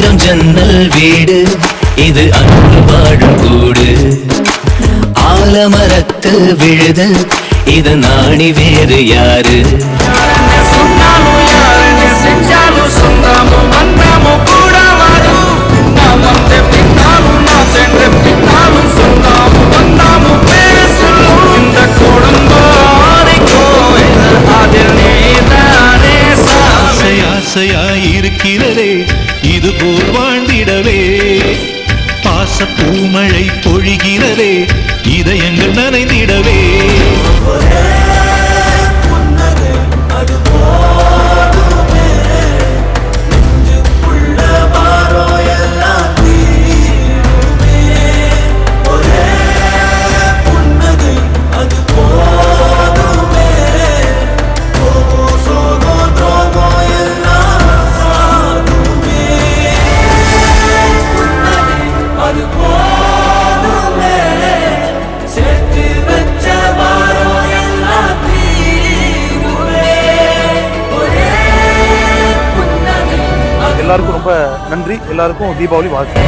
ஜன்னல் வீடு. இது அன்று வாழும் கூடு. ஆலமரத்து விழுது. இது நாணி வேறு யாரு? சொன்னாலும் ஆசையாய் இருக்கிறதே இது போல் வாழ்ந்திடவே. பாச பூமழை பொழிகிறதே இதயங்கள் நனைந்திடவே. எல்லாருக்கும் ரொம்ப நன்றி. எல்லாருக்கும் தீபாவளி வாழ்த்து